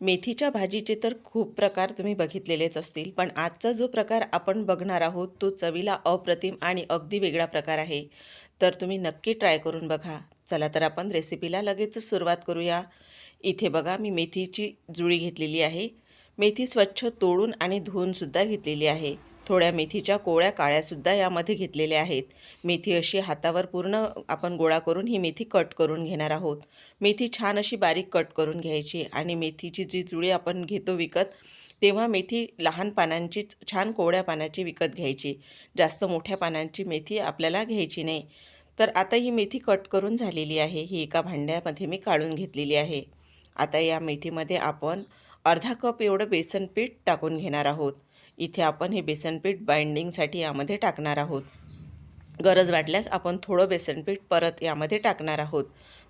मेथीच्या भाजीचे तर खूप प्रकार तुम्ही बघितलेलेच असतील पण आजचा जो प्रकार आपण बघणार आहोत तो चवीला अप्रतिम आणि अगदी वेगळा प्रकार आहे. तर तुम्ही नक्की ट्राय करून बघा. चला तर आपण रेसिपीला लगेचच सुरुवात करूया. इथे बघा मी मेथीची जुळी घेतलेली आहे. मेथी स्वच्छ तोडून आणि धुवूनसुद्धा घेतलेली आहे. थोड्या मेथीच्या कोळ्या काळ्यासुद्धा यामध्ये घेतलेल्या आहेत. मेथी अशी हातावर पूर्ण आपण गोळा करून ही मेथी कट करून घेणार आहोत. मेथी छान अशी बारीक कट करून घ्यायची आणि मेथीची जी जुळी आपण घेतो विकत तेव्हा मेथी लहान पानांचीच छान कोवळ्या पानाची विकत घ्यायची. जास्त मोठ्या पानांची मेथी आपल्याला घ्यायची नाही. तर आता ही मेथी कट करून झालेली आहे. ही एका भांड्यामध्ये मी काढून घेतलेली आहे. आता या मेथीमध्ये आपण अर्धा कप एवढं बेसन पीठ टाकून घेणार आहोत. इथे आपण हे बेसनपीठ बाइंडिंगसाठी यामध्ये टाकणार आहोत. गरज वाटल्यास आपण थोडं बेसनपीठ परत यामध्ये टाकणार आहोत.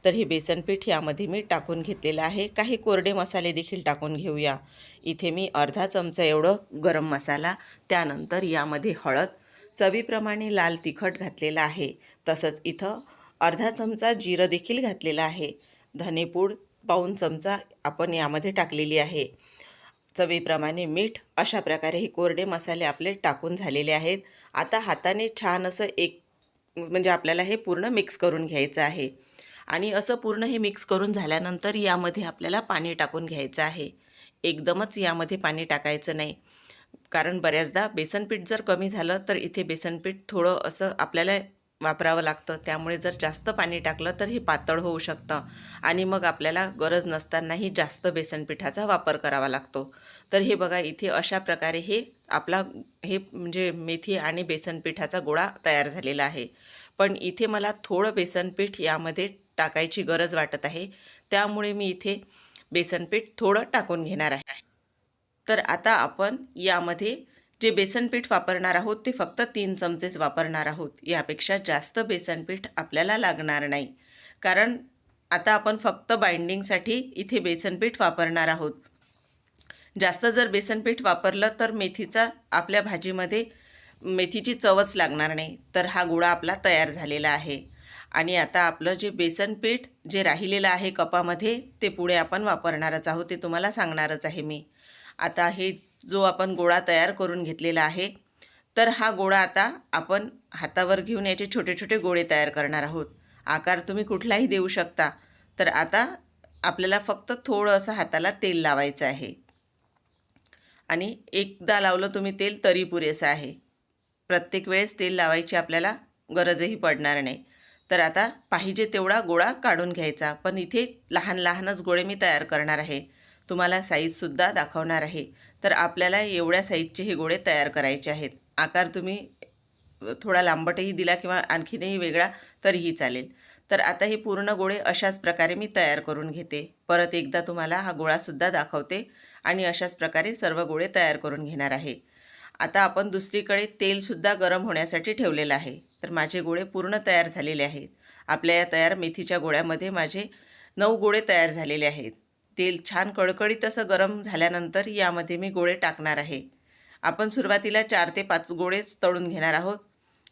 तर हे बेसनपीठ यामध्ये मी टाकून घेतलेलं आहे. काही कोरडे मसाले देखील टाकून घेऊया. इथे मी अर्धा चमचा एवढं गरम मसाला त्यानंतर यामध्ये हळद चवीप्रमाणे लाल तिखट घातलेलं आहे. तसंच इथं अर्धा चमचा जिरं देखील घातलेलं आहे. धनेपूड पाऊन चमचा आपण यामध्ये टाकलेली आहे. चवीप्रमाणे मीठ अशा प्रकारे हे कोरडे मसाले आपले टाकून झालेले आहेत. आता हाताने छान असं एक म्हणजे आपल्याला हे पूर्ण मिक्स करून घ्यायचं आहे. आणि असं पूर्ण हे मिक्स करून झाल्यानंतर यामध्ये आपल्याला पाणी टाकून घ्यायचं आहे. एकदमच यामध्ये पाणी टाकायचं नाही. कारण बऱ्याचदा बेसनपीठ जर कमी झालं तर इथे बेसनपीठ थोडं असं आपल्याला वापरावं लागतं. त्यामुळे जर जास्त पाणी टाकलं तर हे पातळ होऊ शकतं. आणि मग आपल्याला गरज नसतानाही जास्त बेसनपिठाचा वापर करावा लागतो. तर हे बघा इथे अशा प्रकारे हे आपला हे म्हणजे मेथी आणि बेसनपिठाचा गोळा तयार झालेला आहे. पण इथे मला थोडं बेसनपीठ यामध्ये टाकायची गरज वाटत आहे. त्यामुळे मी इथे बेसनपीठ थोडं टाकून घेणार आहे. तर आता आपण यामध्ये जे बेसनपीठ वापरणार आहोत ते फक्त तीन चमचेच वापरणार आहोत. यापेक्षा जास्त बेसनपीठ आपल्याला लागणार नाही. कारण आता आपण फक्त बाइंडिंगसाठी इथे बेसनपीठ वापरणार आहोत. जास्त जर बेसनपीठ वापरलं तर मेथीचा आपल्या भाजीमध्ये मेथीची चवच लागणार नाही. तर हा गोळा आपला तयार झालेला आहे. आणि आता आपलं जे बेसनपीठ जे राहिलेलं आहे कपामध्ये ते पुढे आपण वापरणारच आहोत ते तुम्हाला सांगणारच आहे मी. आता हे जो आपण गोळा तयार करून घेतलेला आहे तर हा गोळा आता आपण हातावर घेऊन याचे छोटे छोटे गोळे तयार करणार आहोत. आकार तुम्ही कुठलाही देऊ शकता तर आता आपल्याला फक्त थोडं असं हाताला तेल लावायचं आहे. आणि एकदा लावलं तुम्ही तेल तरी पुरेसं आहे. प्रत्येक वेळेस तेल लावायची आपल्याला गरजही पडणार नाही. तर आता पाहिजे तेवढा गोळा काढून घ्यायचा पण इथे लहान लहानच गोळे मी तयार करणार आहे. तुम्हाला साईजसुद्धा दाखवणार आहे. तर आपल्याला एवढ्या साईजचे हे गोळे तयार करायचे आहेत. आकार तुम्ही थोडा लांबटही दिला किंवा आणखीनही वेगळा तरीही चालेल. तर आता हे पूर्ण गोळे अशाच प्रकारे मी तयार करून घेते. परत एकदा तुम्हाला हा गोळासुद्धा दाखवते आणि अशाच प्रकारे सर्व गोळे तयार करून घेणार आहे. आता आपण दुसरीकडे तेलसुद्धा गरम होण्यासाठी ठेवलेलं आहे. तर माझे गोळे पूर्ण तयार झालेले आहेत. आपल्या या तयार मेथीच्या गोळ्यामध्ये माझे नऊ गोळे तयार झालेले आहेत. तेल छान कडकडीत असं गरम झाल्यानंतर यामध्ये मी गोळे टाकणार आहे. आपण सुरुवातीला चार ते पाच गोळेच तळून घेणार आहोत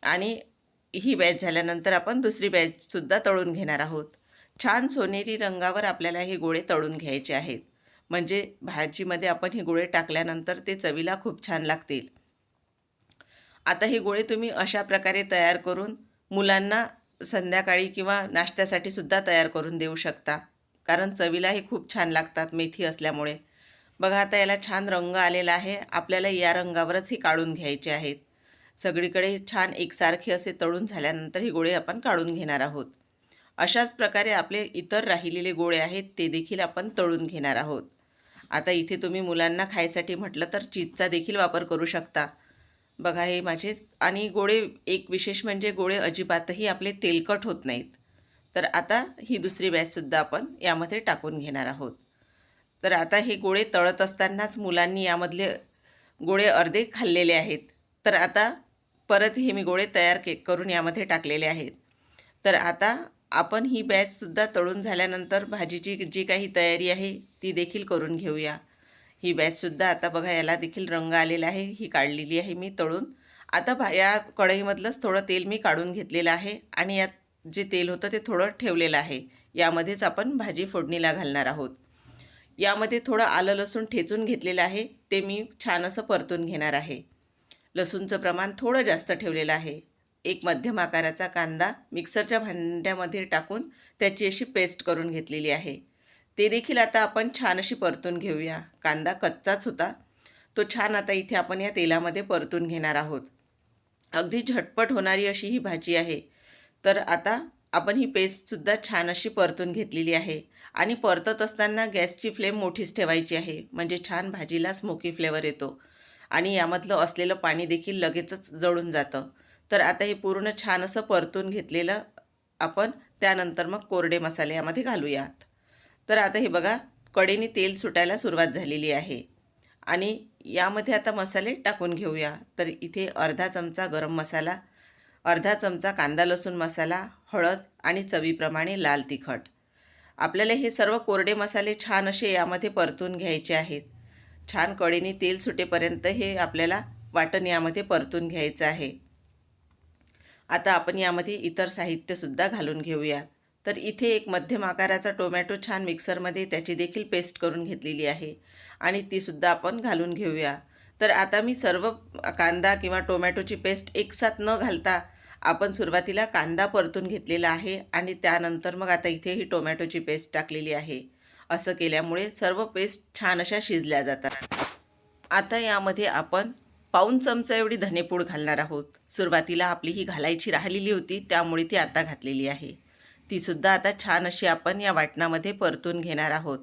आणि ही बॅच झाल्यानंतर आपण दुसरी बॅचसुद्धा तळून घेणार आहोत. छान सोनेरी रंगावर आपल्याला हे गोळे तळून घ्यायचे आहेत. म्हणजे भाजीमध्ये आपण हे गोळे टाकल्यानंतर ते चवीला खूप छान लागतील. आता हे गोळे तुम्ही अशा प्रकारे तयार करून मुलांना संध्याकाळी किंवा नाश्त्यासाठी सुद्धा तयार करून देऊ शकता. कारण चवीलाही खूप छान लागतात मेथी असल्यामुळे. बघा आता याला छान रंग आलेला आहे. आपल्याला या रंगावरच ही काढून घ्यायचे आहेत. सगळीकडे छान एकसारखे असे तळून झाल्यानंतर ही गोळे आपण काढून घेणार आहोत. अशाच प्रकारे आपले इतर राहिलेले गोळे आहेत ते देखील आपण तळून घेणार आहोत. आता इथे तुम्ही मुलांना खायसाठी म्हटलं तर चीजचा देखील वापर करू शकता. बघा हे माझे आणि गोळे एक विशेष म्हणजे गोळे अजिबातही आपले तेलकट होत नाहीत. तर आता ही दुसरी बॅचसुद्धा आपण यामध्ये टाकून घेणार आहोत. तर आता हे गोळे तळत असतानाच मुलांनी यामधले गोळे अर्धे खाल्लेले आहेत. तर आता परत हे मी गोळे तयार के करून यामध्ये टाकलेले आहेत. तर आता आपण ही बॅचसुद्धा तळून झाल्यानंतर भाजीची जी काही तयारी आहे ती देखील करून घेऊया. ही बॅचसुद्धा आता बघा याला देखील रंग आलेला आहे ही काढलेली आहे मी तळून. आता भा या कढईमधलंच थोडं तेल मी काढून घेतलेलं आहे आणि यात जे तेल होतं ते थोडं ठेवलेलं आहे. यामध्येच आपण भाजी फोडणीला घालणार आहोत. यामध्ये थोडं आलं लसूण ठेचून घेतलेलं आहे. ते मी छान असं परतून घेणार आहे. लसूणचं प्रमाण थोडं जास्त ठेवलेलं आहे. एक मध्यम आकाराचा कांदा मिक्सरच्या भांड्यामध्ये टाकून त्याची अशी पेस्ट करून घेतलेली आहे. ते देखील आता आपण छान अशी परतून घेऊया. कांदा कच्चाच होता. तो छान आता इथे आपण या तेलामध्ये परतून घेणार आहोत. अगदी झटपट होणारी अशी ही भाजी आहे. तर आता आपण ही पेस्टसुद्धा छान अशी परतून घेतलेली आहे. आणि परतत असताना गॅसची फ्लेम मोठीच ठेवायची आहे. म्हणजे छान भाजीला स्मोकी फ्लेवर येतो. आणि यामधलं असलेलं पाणी देखील लगेचच जळून जातं. तर आता हे पूर्ण छान असं परतून घेतलेलं आपण त्यानंतर मग कोरडे मसाले यामध्ये घालूयात. तर आता हे बघा कडेने तेल सुटायला सुरुवात झालेली आहे. आणि यामध्ये आता मसाले टाकून घेऊया. तर इथे अर्धा चमचा गरम मसाला अर्धा चमचा कांदा लसूण मसाला हळद आणि चवीप्रमाणे लाल तिखट. आपल्याला हे सर्व कोरडे मसाले छान असे यामध्ये परतून घ्यायचे आहेत. छान कडेने तेल सुटेपर्यंत हे आपल्याला वाटण यामध्ये परतून घ्यायचं आहे. आता आपण यामध्ये इतर साहित्यसुद्धा घालून घेऊयात तर इथे एक मध्यम आकाराचा टोमॅटो छान मिक्सरमध्ये त्याची देखील पेस्ट करून घेतलेली आहे आणि तीसुद्धा आपण घालून घेऊया. तर आता मी सर्व कांदा किंवा टोमॅटोची पेस्ट एकसाथ न घालता आपण सुरुवातीला कांदा परतून घेतलेला आहे आणि त्यानंतर मग आता इथे ही टोमॅटोची पेस्ट टाकलेली आहे. असं केल्यामुळे सर्व पेस्ट छान अशा शिजल्या जातात. आता यामध्ये आपण पाऊन चमचा एवढी धनेपूड घालणार आहोत. सुरुवातीला आपली ही घालायची राहिलेली होती त्यामुळे ती आता घातलेली आहे. तीसुद्धा आता छान अशी आपण या वाटणामध्ये परतून घेणार आहोत.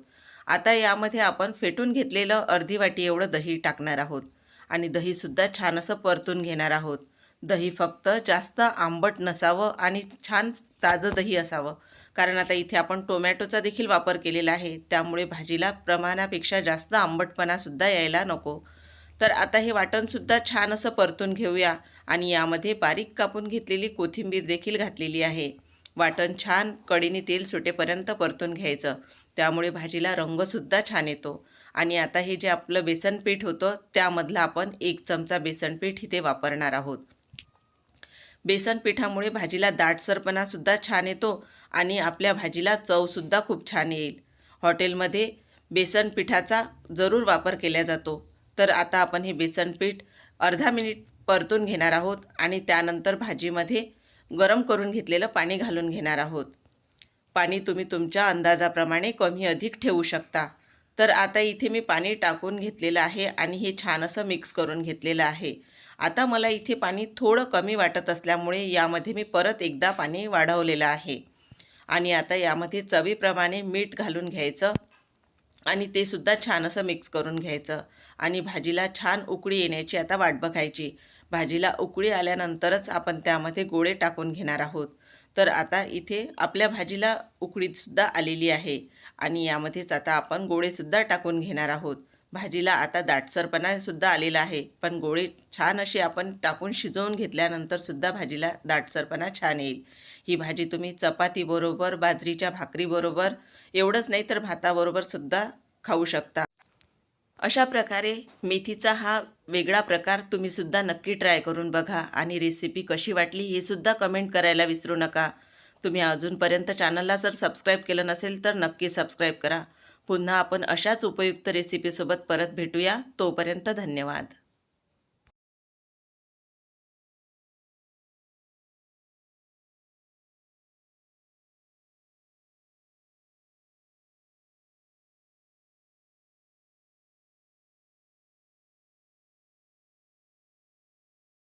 आता यामध्ये आपण फेटून घेतलेलं अर्धी वाटी एवढं दही टाकणार आहोत. आणि दहीसुद्धा छान असं परतून घेणार आहोत. दही फक्त जास्त आंबट नसावं आणि छान ताजं दही असावं. कारण आता इथे आपण टोमॅटोचा देखील वापर केलेला आहे. त्यामुळे भाजीला प्रमाणापेक्षा जास्त आंबटपणासुद्धा यायला नको. तर आता हे वाटणसुद्धा छान असं परतून घेऊया. आणि यामध्ये बारीक कापून घेतलेली कोथिंबीर देखील घातलेली आहे. वाटण छान कडीने तेल सुटेपर्यंत परतून घ्यायचं. त्यामुळे भाजीला रंगसुद्धा छान येतो. आणि आता हे जे आपलं बेसनपीठ होतं त्यामधलं आपण एक चमचा बेसनपीठ इथे वापरणार आहोत. बेसन पिठामुळे भाजीला दाटसरपणासुद्धा छान येतो आणि आपल्या भाजीला चवसुद्धा खूप छान येईल. हॉटेलमध्ये बेसन पिठाचा जरूर वापर केला जातो. तर आता आपण हे बेसन पीठ अर्धा मिनिट परतून घेणार आहोत आणि त्यानंतर भाजीमध्ये गरम करून घेतलेलं पाणी घालून घेणार आहोत. पाणी तुम्ही तुमच्या अंदाजाप्रमाणे कमी अधिक ठेवू शकता. तर आता इथे मी पाणी टाकून घेतलेलं आहे आणि हे छान असं मिक्स करून घेतलेलं आहे. आता मला इथे पाणी थोडं कमी वाटत असल्यामुळे यामध्ये मी परत एकदा पाणी वाढवलेलं आहे. आणि आता यामध्ये चवीप्रमाणे मीठ घालून घ्यायचं आणि ते सुद्धा छान असं मिक्स करून घ्यायचं. आणि भाजीला छान उकळी येण्याची आता वाट बघायची. भाजीला उकळी आल्यानंतरच आपण त्यामध्ये गोळे टाकून घेणार आहोत. तर आता इथे आपल्या भाजीला उकळीसुद्धा आलेली आहे. आणि यामध्येच आता आपण गोळेसुद्धा टाकून घेणार आहोत. भाजीला आता दाटसरपणासुद्धा आलेला आहे. पण गोळी छान अशी आपण टाकून शिजवून घेतल्यानंतरसुद्धा भाजीला दाटसरपणा छान येईल. ही भाजी तुम्ही चपातीबरोबर बाजरीच्या भाकरीबरोबर एवढंच नाही तर भाताबरोबरसुद्धा खाऊ शकता. अशा प्रकारे मेथीचा हा वेगळा प्रकार तुम्हीसुद्धा नक्की ट्राय करून बघा आणि रेसिपी कशी वाटली हे सुद्धा कमेंट करायला विसरू नका. तुम्ही अजूनपर्यंत चॅनलला जर सबस्क्राईब केलं नसेल तर नक्की सबस्क्राईब करा. पुन्हा आपण अशाच उपयुक्त रेसिपीसोबत परत भेटूया. तोपर्यंत धन्यवाद.